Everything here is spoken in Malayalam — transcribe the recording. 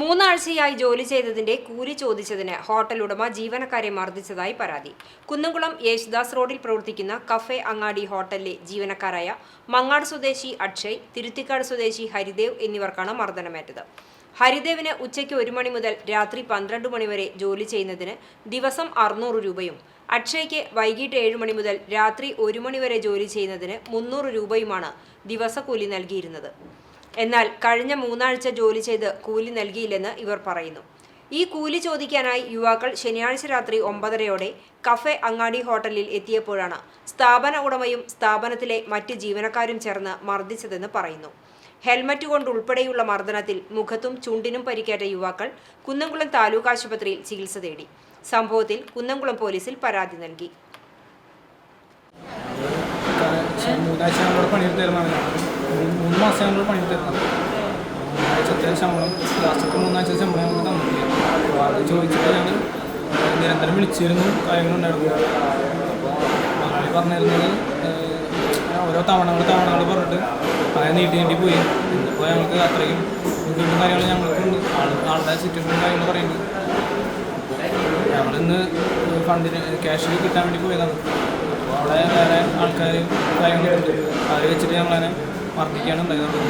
മൂന്നാഴ്ചയായി ജോലി ചെയ്തതിന്റെ കൂലി ചോദിച്ചതിന് ഹോട്ടൽ ഉടമ ജീവനക്കാരെ മർദ്ദിച്ചതായി പരാതി. കുന്നംകുളം യേശുദാസ് റോഡിൽ പ്രവർത്തിക്കുന്ന കഫേ അങ്ങാടി ഹോട്ടലിലെ ജീവനക്കാരായ മങ്ങാട് സ്വദേശി അക്ഷയ് തിരുത്തിക്കാട് സ്വദേശി ഹരിദേവ് എന്നിവർക്കാണ് മർദ്ദനമേറ്റത്. ഹരിദേവിന് ഉച്ചയ്ക്ക് ഒരു മണി മുതൽ രാത്രി പന്ത്രണ്ട് മണിവരെ ജോലി ചെയ്യുന്നതിന് ദിവസം അറുന്നൂറ് രൂപയും അക്ഷയ്ക്ക് വൈകിട്ട് ഏഴ് മണി മുതൽ രാത്രി ഒരു മണിവരെ ജോലി ചെയ്യുന്നതിന് മുന്നൂറ് രൂപയുമാണ് ദിവസക്കൂലി നൽകിയിരുന്നത്. എന്നാൽ കഴിഞ്ഞ മൂന്നാഴ്ച ജോലി ചെയ്ത് കൂലി നൽകിയില്ലെന്ന് ഇവർ പറയുന്നു. ഈ കൂലി ചോദിക്കാനായി യുവാക്കൾ ശനിയാഴ്ച രാത്രി ഒമ്പതരയോടെ കഫെ അങ്ങാടി ഹോട്ടലിൽ എത്തിയപ്പോഴാണ് സ്ഥാപന ഉടമയും സ്ഥാപനത്തിലെ മറ്റ് ജീവനക്കാരും ചേർന്ന് മർദ്ദിച്ചതെന്ന് പറയുന്നു. ഹെൽമറ്റ് കൊണ്ട് ഉൾപ്പെടെയുള്ള മർദ്ദനത്തിൽ മുഖത്തും ചുണ്ടിനും പരിക്കേറ്റ യുവാക്കൾ കുന്നംകുളം താലൂക്ക് ആശുപത്രിയിൽ ചികിത്സ തേടി. സംഭവത്തിൽ കുന്നംകുളം പോലീസിൽ പരാതി നൽകി. മൂന്ന് മാസം നമ്മളോട് പണിയെടുത്തിരുന്നത് മൂന്നാഴ്ചത്തെ ശമ്പളം. ലാസ്റ്റത്തെ മൂന്നാഴ്ച ശമ്പളം ഞങ്ങൾക്ക് തന്നിട്ടില്ല. അപ്പോൾ അത് ചോദിച്ചിട്ട് ഞങ്ങൾ നിരന്തരം വിളിച്ചിരുന്നു കാര്യങ്ങളുണ്ടായിരുന്നു. അപ്പോൾ മലയാളി പറഞ്ഞിരുന്നത് ഓരോ തവണകൾ തവണകൾ പറഞ്ഞിട്ട് അങ്ങനെ നീട്ടി നീട്ടി പോയി. ഇന്നിപ്പോൾ ഞങ്ങൾക്ക് അത്രയും ബുദ്ധിമുട്ടും കാര്യങ്ങളും ഞങ്ങൾക്കുണ്ട്. ആളുടെ സിറ്റുവേഷനും കാര്യങ്ങൾ പറയുന്നത് ഞങ്ങളിന്ന് ഫണ്ടിന് ക്യാഷ് കിട്ടാൻ വേണ്ടി പോയതാണ്. അപ്പോൾ അവിടെ വേറെ ആൾക്കാർ കാര്യങ്ങളുണ്ട് അവർ വെച്ചിട്ട് ഞങ്ങളതിനെ മർദ്ദിക്കുകയാണ് ഉണ്ടായിരുന്നത്